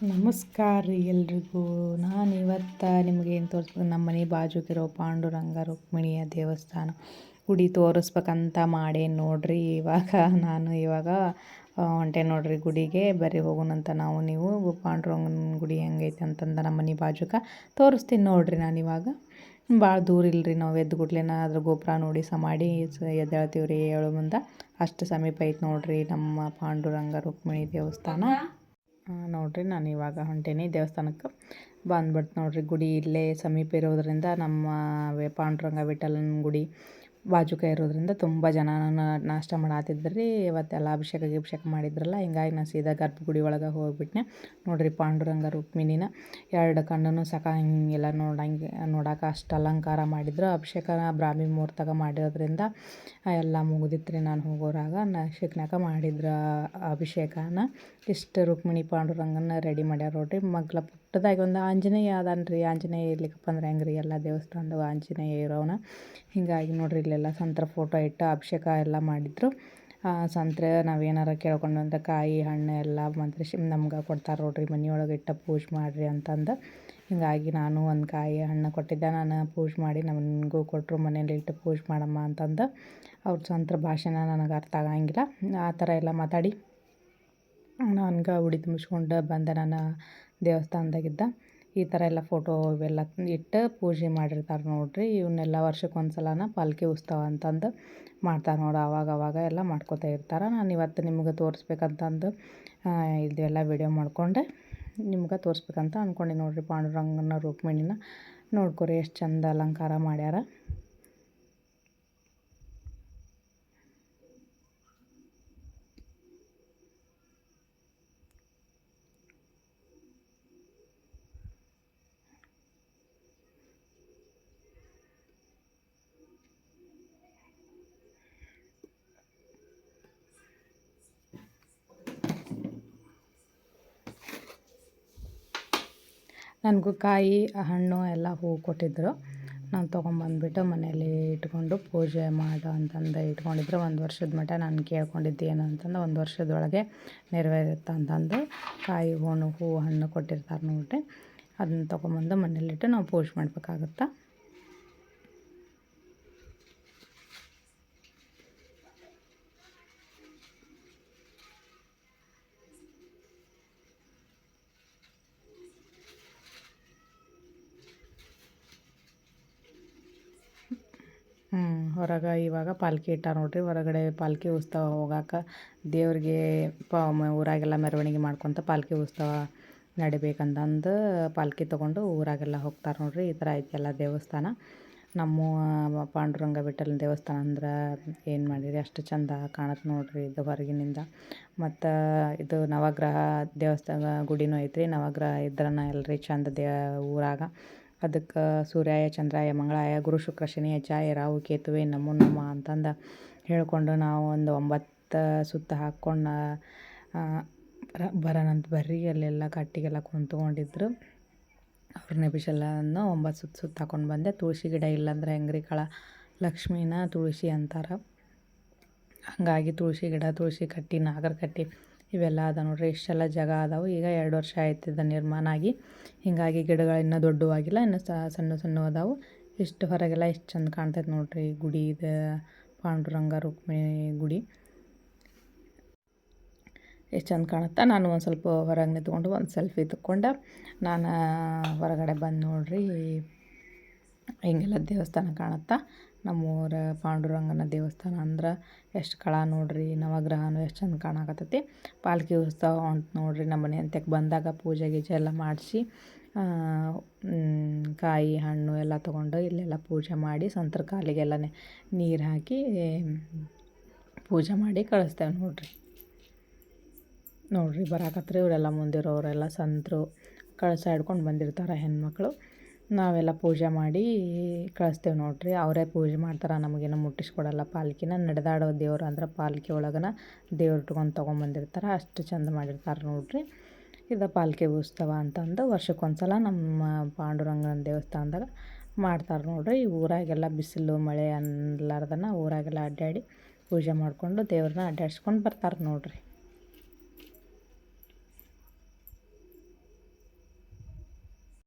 ನಮಸ್ಕಾರ ರೀ ಎಲ್ರಿಗೂ. ನಾನು ಇವತ್ತು ನಿಮಗೆ ಏನು ತೋರಿಸ್ಬೇಕು ನಮ್ಮ ಮನೆ ಬಾಜುಗಿರೋ ಪಾಂಡುರಂಗ ರುಕ್ಮಿಣಿಯ ದೇವಸ್ಥಾನ. ಗುಡಿ ತೋರಿಸ್ಬೇಕಂತ ಮಾಡೇ ನೋಡ್ರಿ. ಇವಾಗ ನಾನು ಇವಾಗ ಹೊಂಟೆ ನೋಡ್ರಿ ಗುಡಿಗೆ. ಬರೀ ಹೋಗೋಣಂತ ನಾವು ನೀವು, ಪಾಂಡುರಂಗನ ಗುಡಿ ಹೆಂಗೈತೆ ಅಂತಂದು ನಮ್ಮ ಮನೆ ಬಾಜುಕ ತೋರಿಸ್ತೀನಿ ನೋಡ್ರಿ ನಾನು ಇವಾಗ. ಭಾಳ ದೂರ ಇಲ್ಲರಿ ನಾವು ಎದ್ದು ಗುಡ್ಲೇನ ಅದ್ರ ಗೊಬ್ಬರ ನೋಡಿ ಸ ಮಾಡಿ ಎದ್ದೇಳ್ತೀವಿ ರೀ ಏಳು ಮುಂದೆ. ಅಷ್ಟು ಸಮೀಪ ಐತೆ ನೋಡ್ರಿ ನಮ್ಮ ಪಾಂಡುರಂಗ ರುಕ್ಮಿಣಿ ದೇವಸ್ಥಾನ. ನೋಡಿರಿ, ನಾನು ಇವಾಗ ಹೊಂಟೇನಿ ದೇವಸ್ಥಾನಕ್ಕೆ. ಬಂದ್ಬಿಡ್ತು ನೋಡಿರಿ, ಗುಡಿ ಇಲ್ಲೇ ಸಮೀಪ ಇರೋದರಿಂದ ನಮ್ಮ ಪಾಂಡುರಂಗ ವಿಠಲನ ಗುಡಿ ಬಾಜುಕ ಇರೋದ್ರಿಂದ ತುಂಬ ಜನ ನಾಷ್ಟ ಮಾಡಾತಿದ್ರು. ಇವತ್ತೆಲ್ಲ ಅಭಿಷೇಕ ಅಭಿಷೇಕ ಮಾಡಿದ್ರಲ್ಲ, ಹಿಂಗಾಗಿ ನಾನು ಸೀದಾ ಗರ್ಭಗುಡಿ ಒಳಗೆ ಹೋಗ್ಬಿಟ್ನೆ. ನೋಡಿರಿ ಪಾಂಡುರಂಗ ರುಕ್ಮಿಣಿನ ಎರಡು ಕಣ್ಣನ್ನು ಹಿಂಗೆಲ್ಲ ನೋಡಂಗೆ ನೋಡಕ್ಕೆ ಅಷ್ಟು ಅಲಂಕಾರ ಮಾಡಿದ್ರು. ಅಭಿಷೇಕ ಬ್ರಾಹ್ಮಿ ಮುಹೂರ್ತಾಗ ಮಾಡಿರೋದ್ರಿಂದ ಎಲ್ಲ ಮುಗಿದಿತ್ತು ರೀ ನಾನು ಹೋಗೋರಾಗ. ನಶಿಕ್ನಾಗ ಮಾಡಿದ್ರು ಅಭಿಷೇಕನ. ಇಷ್ಟು ರುಕ್ಮಿಣಿ ಪಾಂಡುರಂಗನ ರೆಡಿ ಮಾಡ್ಯಾರ ನೋಡ್ರಿ. ಮಗ್ಲ ಪುಟ್ಟದಾಗಿ ಒಂದು ಆಂಜನೇಯ ಅದಾನ ಆಂಜನೇಯ ಇರ್ಲಿಕ್ಕಪ್ಪ ಅಂದ್ರೆ ಹೆಂಗೆ ರೀ ಎಲ್ಲ ದೇವಸ್ಥಾನದಾಗ ಆಂಜನೇಯ ಇರೋನ ಹೀಗಾಗಿ ನೋಡಿರಿ ಇಲ್ಲೆಲ್ಲ ಸಂತ್ರ ಫೋಟೋ ಇಟ್ಟು ಅಭಿಷೇಕ ಎಲ್ಲ ಮಾಡಿದ್ರು. ಸಂತ್ರೆ ನಾವೇನಾರ ಕೇಳ್ಕೊಂಡು ಅಂತ ಕಾಯಿ, ಹಣ್ಣು ಎಲ್ಲ ಮಂತ್ರ ನಮ್ಗೆ ಕೊಡ್ತಾರೆ ನೋಡ್ರಿ. ಮನೆಯೊಳಗೆ ಇಟ್ಟು ಪೂಜೆ ಮಾಡಿರಿ ಅಂತಂದು. ಹೀಗಾಗಿ ನಾನು ಒಂದು ಕಾಯಿ, ಹಣ್ಣು ಕೊಟ್ಟಿದ್ದೆ. ನಾನು ಪೂಜೆ ಮಾಡಿ ನಮಗೂ ಕೊಟ್ಟರು ಮನೇಲಿ ಇಟ್ಟು ಪೂಜೆ ಮಾಡಮ್ಮ ಅಂತಂದು ಅವ್ರ ಸಂತ್ರ ಭಾಷೆನ ನನಗೆ ಅರ್ಥ ಆಗಂಗಿಲ್ಲ. ಆ ಥರ ಎಲ್ಲ ಮಾತಾಡಿ. ನನ್ಗೆ ಉಡಿ ತುಂಬಿಸ್ಕೊಂಡು ಬಂದೆ ನಾನು. ದೇವಸ್ಥಾನದಾಗಿದ್ದ ಈ ಥರ ಎಲ್ಲ ಫೋಟೋ ಇವೆಲ್ಲ ಇಟ್ಟು ಪೂಜೆ ಮಾಡಿರ್ತಾರೆ ನೋಡಿರಿ. ಇವನ್ನೆಲ್ಲ ವರ್ಷಕ್ಕೆ ಒಂದು ಸಲನ ಪಾಲ್ಕಿ ಉತ್ಸವ ಅಂತಂದು ಮಾಡ್ತಾರೆ ನೋಡಿ ಅವಾಗ ಅವಾಗ ಎಲ್ಲ ಮಾಡ್ಕೋತಾ ಇರ್ತಾರೆ. ನಾನು ಇವತ್ತು ನಿಮ್ಗೆ ತೋರಿಸ್ಬೇಕಂತಂದು ಇದೆಲ್ಲ ವಿಡಿಯೋ ಮಾಡಿಕೊಂಡೆ. ನಿಮ್ಗೆ ತೋರಿಸ್ಬೇಕಂತ ಅಂದ್ಕೊಂಡೆ ನೋಡಿರಿ. ಪಾಂಡುರಂಗನ ರುಕ್ಮಿಣಿನ ನೋಡ್ಕೊರಿ, ಎಷ್ಟು ಚಂದ ಅಲಂಕಾರ ಮಾಡ್ಯಾರ. ನನಗೂ ಕಾಯಿ, ಹಣ್ಣು ಎಲ್ಲ ಹೂವು ಕೊಟ್ಟಿದ್ದರು. ನಾನು ತೊಗೊಂಬಂದ್ಬಿಟ್ಟು ಮನೇಲಿ ಇಟ್ಕೊಂಡು ಪೂಜೆ ಮಾಡು ಅಂತಂದು ಇಟ್ಕೊಂಡಿದ್ರು. ಒಂದು ವರ್ಷದ ಮಟ್ಟ ನಾನು ಕೇಳ್ಕೊಂಡಿದ್ದು ಏನು ಅಂತಂದು ಒಂದು ವರ್ಷದೊಳಗೆ ನೆರವೇರುತ್ತೆ ಅಂತಂದು ಕಾಯಿ, ಹೂವು ಹೂವು ಹಣ್ಣು ಕೊಟ್ಟಿರ್ತಾರೆ ನೋಡಿರಿ. ಅದನ್ನ ತೊಗೊಂಬಂದು ಮನೇಲಿಟ್ಟು ನಾವು ಪೂಜೆ ಮಾಡ್ಬೇಕಾಗತ್ತೆ? ಹೊರಗೆ ಇವಾಗ ಪಾಲ್ಕಿ ಇಟ್ಟಾರ ನೋಡ್ರಿ, ಹೊರಗಡೆ ಪಾಲ್ಕಿ ಉತ್ಸವ ಹೋಗಾಕ ದೇವ್ರಿಗೆ ಪ ಊರಾಗೆಲ್ಲ ಮೆರವಣಿಗೆ ಮಾಡ್ಕೊತ ಪಾಲ್ಕಿ ಉತ್ಸವ ನಡಿಬೇಕಂತಂದು ಪಾಲ್ಕಿ ತೊಗೊಂಡು ಊರಾಗೆಲ್ಲ ಹೋಗ್ತಾರೆ ನೋಡ್ರಿ, ಈ ಥರ ಐತಿ ಎಲ್ಲ ದೇವಸ್ಥಾನ. ನಮ್ಮ ಪಾಂಡುರಂಗ ವಿಠಲನ ದೇವಸ್ಥಾನ ಅಂದ್ರೆ ಏನು ಮಾಡಿರಿ, ಅಷ್ಟು ಚಂದ ಕಾಣತ್ತೆ ನೋಡ್ರಿ ಇದು ಹೊರಗಿನಿಂದ. ಮತ್ತು ಇದು ನವಗ್ರಹ ದೇವಸ್ಥಾನ ಗುಡಿನೂ ಐತ್ರಿ, ನವಗ್ರಹ ಇದ್ರನ ಎಲ್ಲರಿ ಚಂದ ದೇ ಊರಾಗ. ಅದಕ್ಕೆ ಸೂರ್ಯಾಯ, ಚಂದ್ರಾಯ, ಮಂಗಳಾಯ, ಗುರು ಶುಕ್ರ, ಶನಿ ಚಾಯ ರಾಹು, ಕೇತುವೆ, ನಮೋ ನಮ ಅಂತಂದು ಹೇಳಿಕೊಂಡು ನಾವು ಒಂದು ಒಂಬತ್ತು ಸುತ್ತ ಹಾಕ್ಕೊಂಡು ಬರೋಣಂತ ಬರ್ರಿ, ಅಲ್ಲೆಲ್ಲ ಕಟ್ಟಿಗೆಲ್ಲ ಕುಂತ್ಕೊಂಡಿದ್ರು. ಅವ್ರನ್ನೇ ಬಿಸಿಲನ್ನು ಒಂಬತ್ತು ಸುತ್ತ ಸುತ್ತ ಹಾಕೊಂಡು ಬಂದೆ. ತುಳಸಿ ಗಿಡ ಇಲ್ಲಾಂದ್ರೆ ಹೆಂಗ್ರಿ ಕಳ? ಲಕ್ಷ್ಮೀನ ತುಳಸಿ ಅಂತಾರೆ. ಹಾಗಾಗಿ ತುಳಸಿ ಗಿಡ, ತುಳಸಿ ಕಟ್ಟಿ ನಾಗರ ಕಟ್ಟಿ ಇವೆಲ್ಲ ಅದ ನೋಡ್ರಿ, ಇಷ್ಟೆಲ್ಲ ಜಾಗ ಅದಾವು. ಈಗ ಎರಡು ವರ್ಷ ಆಯ್ತು ಇದು ನಿರ್ಮಾಣ ಆಗಿ. ಹೀಗಾಗಿ ಗಿಡಗಳು ಇನ್ನೂ ದೊಡ್ಡವಾಗಿಲ್ಲ, ಇನ್ನೂ ಸಣ್ಣ ಸಣ್ಣ ಅದಾವು. ಇಷ್ಟು ಹೊರಗೆಲ್ಲ ಇಷ್ಟು ಚಂದ ಕಾಣ್ತೈತೆ ನೋಡ್ರಿ, ಗುಡಿ ಇದು, ಪಾಂಡುರಂಗ, ರುಕ್ಮಿಣಿ ಗುಡಿ. ಎಷ್ಟು ಚಂದ ಕಾಣುತ್ತೆ. ನಾನು ಒಂದು ಸ್ವಲ್ಪ ಹೊರಗೆ ನಿಂತ್ಕೊಂಡು ಒಂದು ಸೆಲ್ಫಿ ತಕ್ಕೊಂಡು, ನಾನು ಹೊರಗಡೆ ಬಂದು ನೋಡ್ರಿ ಹಿಂಗೆಲ್ಲ ದೇವಸ್ಥಾನ ಕಾಣುತ್ತಾ? ನಮ್ಮೂರ ಪಾಂಡುರಂಗನ ದೇವಸ್ಥಾನ ಅಂದ್ರೆ ಎಷ್ಟು ಕಳ ನೋಡ್ರಿ, ನವಗ್ರಹನೂ ಎಷ್ಟು ಚಂದ ಕಾಣಕತ್ತೈತಿ. ಪಾಲ್ಕಿ ಉತ್ಸವ ಅಂತ ನೋಡ್ರಿ ನಮ್ಮ ಮನೆ ಅಂತ್ಯಕ್ಕೆ ಬಂದಾಗ ಪೂಜೆ ಗೀಜೆ ಎಲ್ಲ ಮಾಡಿಸಿ ಕಾಯಿ, ಹಣ್ಣು ಎಲ್ಲ ತೊಗೊಂಡು ಇಲ್ಲೆಲ್ಲ ಪೂಜೆ ಮಾಡಿ ಸಂತ್ರ ಕಾಲಿಗೆಲ್ಲ ನೀರು ಹಾಕಿ, ಪೂಜೆ ಮಾಡಿ ಕಳಿಸ್ತೇವೆ ನೋಡ್ರಿ. ನೋಡ್ರಿ ಬರಾಕತ್ರಿ, ಇವರೆಲ್ಲ ಮುಂದಿರೋರೆಲ್ಲ ಸಂತರು ಕಳಸ ಇಡ್ಕೊಂಡು ಬಂದಿರ್ತಾರೆ ಹೆಣ್ಮಕ್ಳು. ನಾವೆಲ್ಲ ಪೂಜೆ ಮಾಡಿ ಕಳಿಸ್ತೇವೆ ನೋಡಿರಿ. ಅವರೇ ಪೂಜೆ ಮಾಡ್ತಾರೆ. ನಮಗೇನು ಮುಟ್ಟಿಸ್ಕೊಡಲ್ಲ ಪಾಲ್ಕಿನ. ನಡೆದಾಡೋ ದೇವ್ರು ಅಂದ್ರೆ ಪಾಲ್ಕಿ ಒಳಗನ ದೇವ್ರು ಇಟ್ಕೊಂಡು ತೊಗೊಂಬಂದಿರ್ತಾರೆ. ಅಷ್ಟು ಚಂದ ಮಾಡಿರ್ತಾರೆ ನೋಡಿರಿ. ಇದು ಪಾಲ್ಕಿ ಉತ್ಸವ ಅಂತಂದು ವರ್ಷಕ್ಕೊಂದ್ಸಲ ನಮ್ಮ ಪಾಂಡುರಂಗನ ದೇವಸ್ಥಾನದಾಗ ಮಾಡ್ತಾರೆ ನೋಡಿರಿ. ಈ ಊರಾಗೆಲ್ಲ ಬಿಸಿಲು, ಮಳೆ ಅನ್ಲಾರ್ದನ ಊರಾಗೆಲ್ಲ ಅಡ್ಡಾಡಿ ಪೂಜೆ ಮಾಡಿಕೊಂಡು ದೇವ್ರನ್ನ ಅಡ್ಡಾಡ್ಸ್ಕೊಂಡು ಬರ್ತಾರೆ ನೋಡಿರಿ.